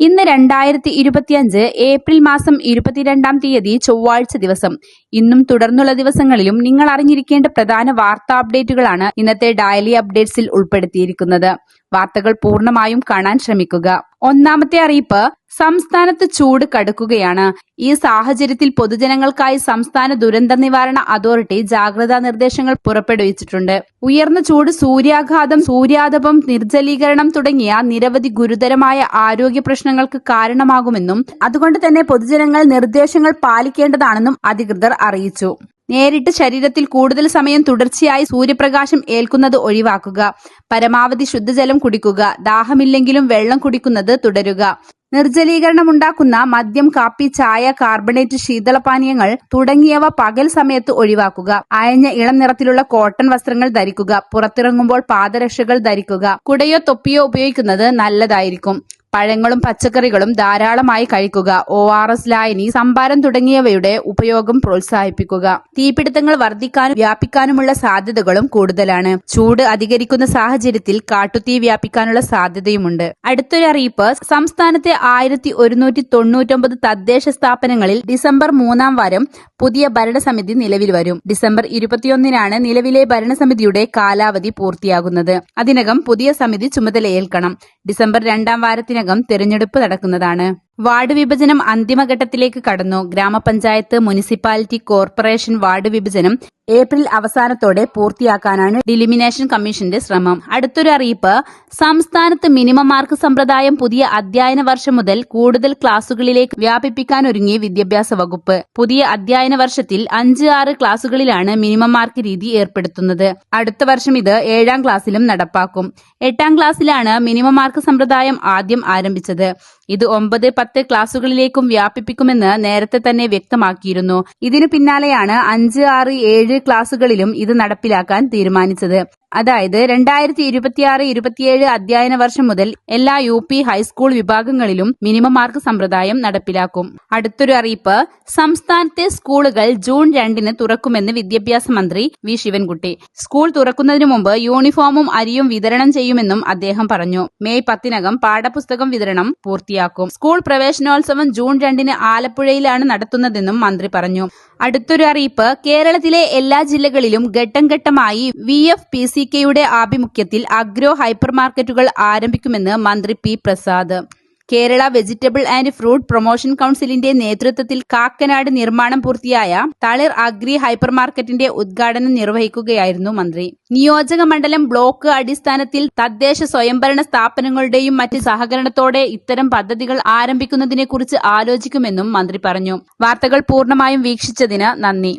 ഇന്ന് രണ്ടായിരത്തി ഇരുപത്തിയഞ്ച് ഏപ്രിൽ മാസം ഇരുപത്തിരണ്ടാം തീയതി ചൊവ്വാഴ്ച ദിവസം. ഇന്നും തുടർന്നുള്ള ദിവസങ്ങളിലും നിങ്ങൾ അറിഞ്ഞിരിക്കേണ്ട പ്രധാന വാർത്താ അപ്ഡേറ്റുകളാണ് ഇന്നത്തെ ഡയലി അപ്ഡേറ്റ്സിൽ ഉൾപ്പെടുത്തിയിരിക്കുന്നത്. വാർത്തകൾ പൂർണമായും കാണാൻ ശ്രമിക്കുക. ഒന്നാമത്തെ അറിയിപ്പ് സംസ്ഥാനത്ത് ചൂട് കടുക്കുകയാണ്. ഈ സാഹചര്യത്തിൽ പൊതുജനങ്ങൾക്കായി സംസ്ഥാന ദുരന്ത നിവാരണ അതോറിറ്റി ജാഗ്രതാ നിർദ്ദേശങ്ങൾ പുറപ്പെടുവിച്ചിട്ടുണ്ട്. ഉയർന്ന ചൂട് സൂര്യാഘാതം സൂര്യാതപം നിർജലീകരണം തുടങ്ങിയ നിരവധി ഗുരുതരമായ ആരോഗ്യ പ്രശ്നങ്ങൾക്ക് കാരണമാകുമെന്നും അതുകൊണ്ട് തന്നെ പൊതുജനങ്ങൾ നിർദ്ദേശങ്ങൾ പാലിക്കേണ്ടതാണെന്നും അധികൃതർ അറിയിച്ചു. നേരിട്ട് ശരീരത്തിൽ കൂടുതൽ സമയം തുടർച്ചയായി സൂര്യപ്രകാശം ഏൽക്കുന്നത് ഒഴിവാക്കുക. പരമാവധി ശുദ്ധജലം കുടിക്കുക. ദാഹമില്ലെങ്കിലും വെള്ളം കുടിക്കുന്നത് തുടരുക. നിർജലീകരണം ഉണ്ടാക്കുന്ന മദ്യം കാപ്പി ചായ കാർബണേറ്റ് ശീതളപാനീയങ്ങൾ തുടങ്ങിയവ പകൽ സമയത്ത് ഒഴിവാക്കുക. അയഞ്ഞ ഇളം നിറത്തിലുള്ള കോട്ടൺ വസ്ത്രങ്ങൾ ധരിക്കുക. പുറത്തിറങ്ങുമ്പോൾ പാദരക്ഷകൾ ധരിക്കുക. കുടയോ തൊപ്പിയോ ഉപയോഗിക്കുന്നത് നല്ലതായിരിക്കും. പഴങ്ങളും പച്ചക്കറികളും ധാരാളമായി കഴിക്കുക. ഒ ആർ എസ് ലായനി സംഭാരം തുടങ്ങിയവയുടെ ഉപയോഗം പ്രോത്സാഹിപ്പിക്കുക. തീപിടുത്തങ്ങൾ വർദ്ധിക്കാനും വ്യാപിക്കാനുമുള്ള സാധ്യതകളും കൂടുതലാണ്. ചൂട് അധികരിക്കുന്ന സാഹചര്യത്തിൽ കാട്ടുതീ വ്യാപിക്കാനുള്ള സാധ്യതയുമുണ്ട്. അടുത്തൊരു അറിയിപ്പ് സംസ്ഥാനത്തെ ആയിരത്തി ഒരുന്നൂറ്റി തൊണ്ണൂറ്റൊമ്പത് തദ്ദേശ സ്ഥാപനങ്ങളിൽ ഡിസംബർ മൂന്നാം വാരം പുതിയ ഭരണസമിതി നിലവിൽ വരും. ഡിസംബർ ഇരുപത്തിയൊന്നിനാണ് നിലവിലെ ഭരണസമിതിയുടെ കാലാവധി പൂർത്തിയാകുന്നത്. അതിനകം പുതിയ സമിതി ചുമതലയേൽക്കണം. ഡിസംബർ രണ്ടാം വാരത്തിനകം തിരഞ്ഞെടുപ്പ് നടക്കുന്നതാണ് വാർഡ് വിഭജനം അന്തിമഘട്ടത്തിലേക്ക് കടന്നു. ഗ്രാമപഞ്ചായത്ത് മുനിസിപ്പാലിറ്റി കോർപ്പറേഷൻ വാർഡ് വിഭജനം ഏപ്രിൽ അവസാനത്തോടെ പൂർത്തിയാക്കാനാണ് ഡിലിമിനേഷൻ കമ്മീഷന്റെ ശ്രമം. അടുത്തൊരു അറിയിപ്പ് സംസ്ഥാനത്ത് മിനിമം മാർക്ക് സമ്പ്രദായം പുതിയ അധ്യയന വർഷം മുതൽ കൂടുതൽ ക്ലാസുകളിലേക്ക് വ്യാപിപ്പിക്കാനൊരുങ്ങി വിദ്യാഭ്യാസ വകുപ്പ്. പുതിയ അധ്യയന വർഷത്തിൽ അഞ്ച് ആറ് ക്ലാസുകളിലാണ് മിനിമം മാർക്ക് രീതി ഏർപ്പെടുത്തുന്നത്. അടുത്ത വർഷം ഇത് ഏഴാം ക്ലാസ്സിലും നടപ്പാക്കും. എട്ടാം ക്ലാസ്സിലാണ് മിനിമം മാർക്ക് സമ്പ്രദായം ആദ്യം ആരംഭിച്ചത്. ഇത് ഒമ്പത് പത്ത് ക്ലാസുകളിലേക്കും വ്യാപിപ്പിക്കുമെന്ന് നേരത്തെ തന്നെ വ്യക്തമാക്കിയിരുന്നു. ഇതിനു പിന്നാലെയാണ് അഞ്ച് ആറ് ഏഴ് ക്ലാസുകളിലും ഇത് നടപ്പിലാക്കാൻ തീരുമാനിച്ചത്. അതായത് രണ്ടായിരത്തി ഇരുപത്തിയാറ് ഇരുപത്തിയേഴ് അധ്യയന വർഷം മുതൽ എല്ലാ യു പി ഹൈസ്കൂൾ വിഭാഗങ്ങളിലും മിനിമം മാർക്ക് സമ്പ്രദായം നടപ്പിലാക്കും. അടുത്തൊരു അറിയിപ്പ് സംസ്ഥാനത്തെ സ്കൂളുകൾ ജൂൺ രണ്ടിന് തുറക്കുമെന്ന് വിദ്യാഭ്യാസ മന്ത്രി വി ശിവൻകുട്ടി. സ്കൂൾ തുറക്കുന്നതിനു മുമ്പ് യൂണിഫോമും അരിയും വിതരണം ചെയ്യുമെന്നും അദ്ദേഹം പറഞ്ഞു. മെയ് പത്തിനകം പാഠപുസ്തകം വിതരണം പൂർത്തിയാക്കും. സ്കൂൾ പ്രവേശനോത്സവം ജൂൺ രണ്ടിന് ആലപ്പുഴയിലാണ് നടത്തുന്നതെന്നും മന്ത്രി പറഞ്ഞു. അടുത്തൊരു അറിയിപ്പ് കേരളത്തിലെ എല്ലാ ജില്ലകളിലും ഘട്ടം ഘട്ടമായി വി എഫ് പി സി കെയുടെ ആഭിമുഖ്യത്തിൽ അഗ്രോ ഹൈപ്പർ മാർക്കറ്റുകൾ ആരംഭിക്കുമെന്ന് മന്ത്രി P Prasad. Kerala vegetable and fruit promotion കൌൺസിലിന്റെ നേതൃത്വത്തിൽ കാക്കനാട് നിർമ്മാണം പൂർത്തിയായ തളിർ അഗ്രി ഹൈപ്പർ മാർക്കറ്റിന്റെ ഉദ്ഘാടനം നിർവഹിക്കുകയായിരുന്നു മന്ത്രി. നിയോജക മണ്ഡലം ബ്ലോക്ക് അടിസ്ഥാനത്തിൽ തദ്ദേശ സ്വയംഭരണ സ്ഥാപനങ്ങളുടെയും മറ്റ് സഹകരണത്തോടെ ഇത്തരം പദ്ധതികൾ ആരംഭിക്കുന്നതിനെക്കുറിച്ച് ആലോചിക്കുമെന്നും മന്ത്രി പറഞ്ഞു. വാർത്തകൾ പൂർണമായും വീക്ഷിച്ചതിന് നന്ദി.